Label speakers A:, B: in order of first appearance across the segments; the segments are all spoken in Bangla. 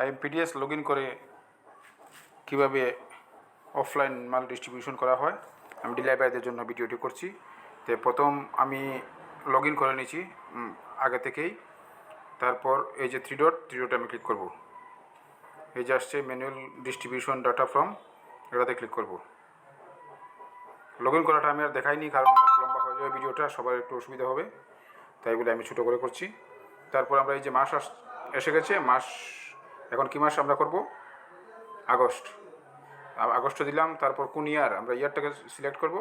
A: আইএমপিডিএস লগ ইন করে কীভাবে অফলাইন মাল ডিস্ট্রিবিউশন করা হয়, আমি ডিলাইভারদের জন্য ভিডিওটি করছি। তো প্রথম আমি লগ ইন করে নিয়েছি আগে থেকেই। তারপর এই যে থ্রি ডট থ্রি ডটে আমি ক্লিক করব। এই যে আসছে ম্যানুয়াল ডিস্ট্রিবিউশন ডাটা ফ্রম এটাতে ক্লিক করব। লগ ইন করাটা আমি আর দেখাইনি, কারণ লম্বা হয়ে যাবে ভিডিওটা সবার একটু অসুবিধা হবে। তাই বলে আমি ছোটো করে করছি। তারপর আমরা এই যে মাস আস, এসে গেছে, মাস এখন কী মাস আমরা করব? আগস্ট। আগস্ট দিলাম, তারপর কোন ইয়ার আমরা ইয়ারটাকে সিলেক্ট করব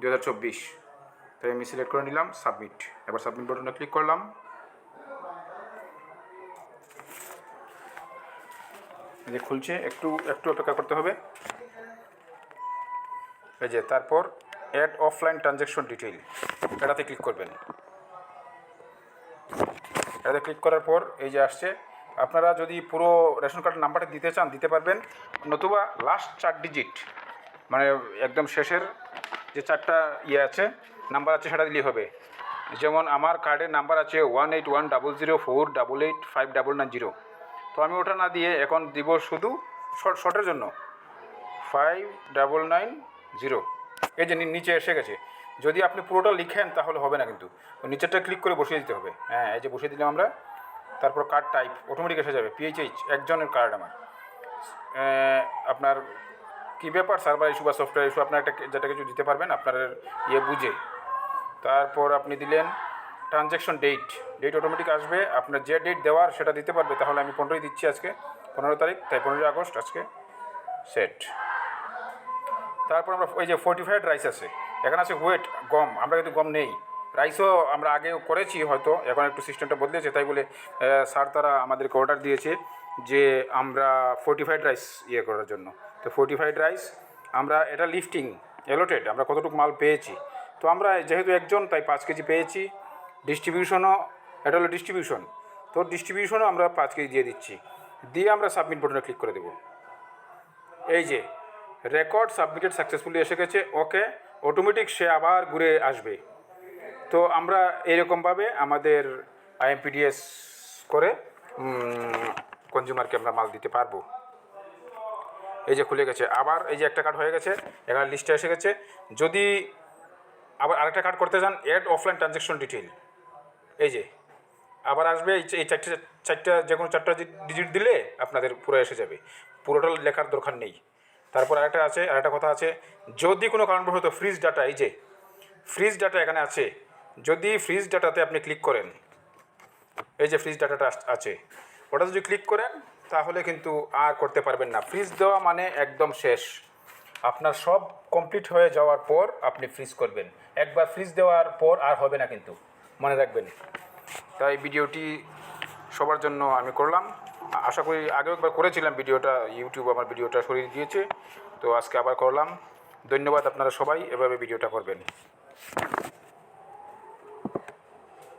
A: দু হাজার চব্বিশ। তাই আমি সিলেক্ট করে নিলাম সাবমিট এবার সাবমিট বাটনে ক্লিক করলাম। যে খুলছে, একটু একটু অপেক্ষা করতে হবে। এই যে, তারপর অ্যাড অফলাইন ট্রানজ্যাকশন ডিটেইল এটাতে ক্লিক করবেন। এটাতে ক্লিক করার পর এই যে আসছে আপনারা যদি পুরো রেশন কার্ডের নাম্বারটা দিতে চান, দিতে পারবেন। নতুবা লাস্ট চার ডিজিট মানে একদম শেষের যে চারটা ইয়ে আছে, নাম্বার আছে সেটা দিলেই হবে। যেমন আমার কার্ডের নাম্বার আছে one eight one double zero four double eight five double nine zero তো আমি ওটা না দিয়ে এখন দিব শুধু শর্ট শর্টের জন্য। ফাইভ ডাবল নাইন জিরো এই যে নিচে এসে গেছে। যদি আপনি পুরোটা লিখেন তাহলে হবে না কিন্তু। নিচেরটা ক্লিক করে বসিয়ে দিতে হবে। হ্যাঁ এই যে বসিয়ে দিলাম আমরা। তারপর কার্ড টাইপ অটোমেটিক এসে যাবে পিএইচএইচ একজনের কার্ড আমার। আপনার কী ব্যাপার? সার্ভার ইস্যু বা সফটওয়্যার ইস্যু আপনার একটা যেটা কিছু দিতে পারবেন, আপনার ইয়ে বুঝে। তারপর আপনি দিলেন ট্রানজ্যাকশন ডেট ডেট অটোমেটিক আসবে, আপনার যে ডেট দেওয়ার সেটা দিতে পারবে, তাহলে আমি পনেরোই দিচ্ছি আজকে, পনেরো তারিখ, তাই পনেরোই আগস্ট আজকে সেট তারপর আমরা ওই যে ফোর্টিফাইড রাইস আছে, এখানে আছে ওয়েট গম, আমরা কিন্তু গম নেই। রাইসও আমরা আগে করেছি হয়তো, এখন একটু সিস্টেমটা বদলেছে, তাই বলে স্যার তারা আমাদেরকে অর্ডার দিয়েছে যে আমরা ফোর্টিফাইড রাইস ইয়ে করার জন্য। তো ফোর্টিফাইড রাইস আমরা, এটা লিফটিং এলোটেড আমরা কতটুকু মাল পেয়েছি। তো আমরা যেহেতু একজন, তাই পাঁচ কেজি পেয়েছি। ডিস্ট্রিবিউশনও এটা হলো ডিস্ট্রিবিউশন তো ডিস্ট্রিবিউশনও আমরা পাঁচ কেজি দিয়ে দিচ্ছি। দিয়ে আমরা সাবমিট বাটনে ক্লিক করে দেবো। এই যে রেকর্ড সাবমিটেড সাকসেসফুলি এসে গেছে ওকে অটোমেটিক সে আবার ঘুরে আসবে। তো আমরা এরকমভাবে আমাদের আইএমপিডিএস করে কনজিউমারকে আমরা মাল দিতে পারব। এই যে খুলে গেছে। আবার এই যে একটা কার্ড হয়ে গেছে, এখানে লিস্টে এসে গেছে। যদি আবার আরেকটা কার্ড করতে চান অ্যাড অফলাইন ট্রানজ্যাকশন ডিটেল এই যে, আবার আসবে এই চারটে, চারটা যে কোনো চারটা ডিজিট দিলে আপনাদের পুরো এসে যাবে। পুরোটা লেখার দরকার নেই। তারপর আরেকটা আছে, আরেকটা কথা আছে। যদি কোনো কারণবশত ফ্রিজ ডাটা এই যে ফ্রিজ ডাটা এখানে আছে। যদি ফ্রিজ ডাটাতে আপনি ক্লিক করেন, এই যে ফ্রিজ ডাটাটা আছে, ওটা যদি ক্লিক করেন, তাহলে কিন্তু আর করতে পারবেন না। ফ্রিজ দেওয়া মানে একদম শেষ। আপনার সব কমপ্লিট হয়ে যাওয়ার পর আপনি ফ্রিজ করবেন। একবার ফ্রিজ দেওয়ার পর আর হবে না কিন্তু। মনে রাখবেন। তাই ভিডিওটি সবার জন্য আমি করলাম। আশা করি আগে একবার করেছিলাম ভিডিওটা ইউটিউব আমার ভিডিওটা সরিয়ে দিয়েছে। তো আজকে আবার করলাম। ধন্যবাদ আপনারা সবাই, এভাবে ভিডিওটা করবেন।